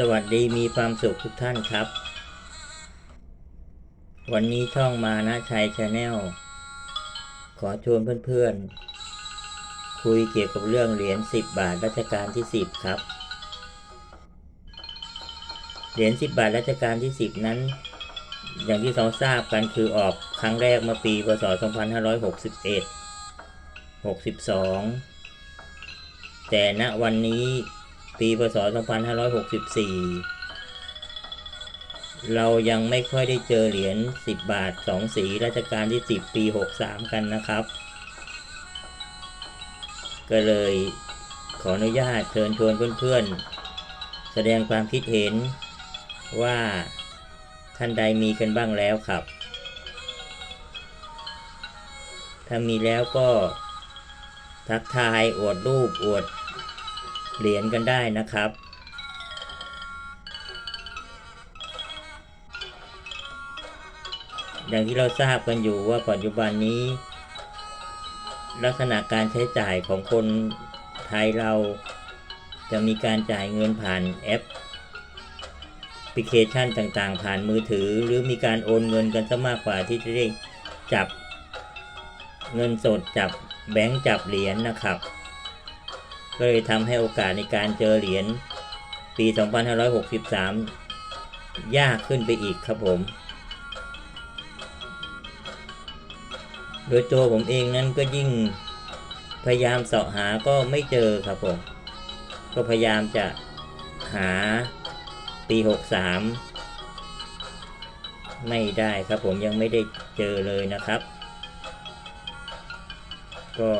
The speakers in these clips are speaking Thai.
สวัสดีมีความสุขทุกท่านครับ วันนี้ช่องมานะชัยชาแนลขอชวนเพื่อนๆ คุยเกี่ยวกับเรื่องเหรียญ10 บาทรัชกาลที่ 10 ครับ เหรียญ10 บาทรัชกาลที่ 10 นั้น อย่างที่เราทราบกันคือออกครั้งแรกมื่อปีพศ 2561 62 แต่ณวันนี้ ปีพศ 2564 เรายังไม่ค่อยได้เจอเหรียญ 10 บาท 2 สีรัชกาลที่ 10 ปี 63 กันนะครับ ก็เลยขออนุญาตเชิญชวนเพื่อนๆ แสดงความคิดเห็นว่าท่านใดมีกันบ้างแล้วครับ ถ้ามีแล้วก็ทักทายอวดรูปอวด เหรียญกันได้นะครับ อย่างที่เราทราบกันอยู่ว่าปัจจุบันนี้ ลักษณะการใช้จ่ายของคนไทยเราจะมีการจ่ายเงินผ่านแอปพลิเคชันต่างๆ ผ่านมือถือ หรือมีการโอนเงินกันซะมากกว่าที่จะได้จับเงินสดจับแบงก์จับเหรียญนะครับ ก็เลยทำให้โอกาสในการเจอเหรียญปี 2563 ยากขึ้นไปอีกครับผม โดยตัวผมเองนั้นก็ยิ่งพยายามเสาะหาก็ไม่เจอครับผม ก็พยายามจะหาปี 63 ไม่ได้ครับผมยังไม่ได้เจอเลยนะครับ ก็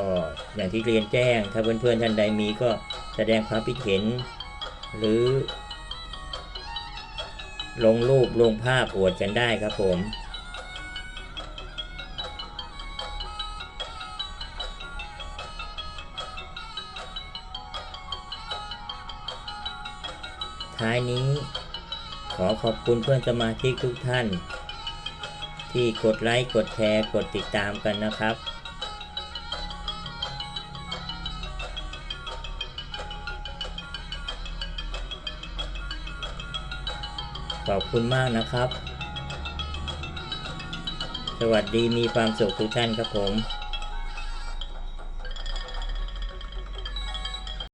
อย่างที่เรียนแจ้ง ถ้าเพื่อนๆท่านใดมีก็แสดงความคิดเห็น หรือ ลงรูปลงภาพอวดกันได้ครับผมท้ายนี้ ขอขอบคุณเพื่อนสมาชิกทุกท่าน ที่กดไลค์ กดแชร์ กดติดตามกันนะครับ ขอบคุณมากนะครับ สวัสดีมีความสุขทุกท่านครับผม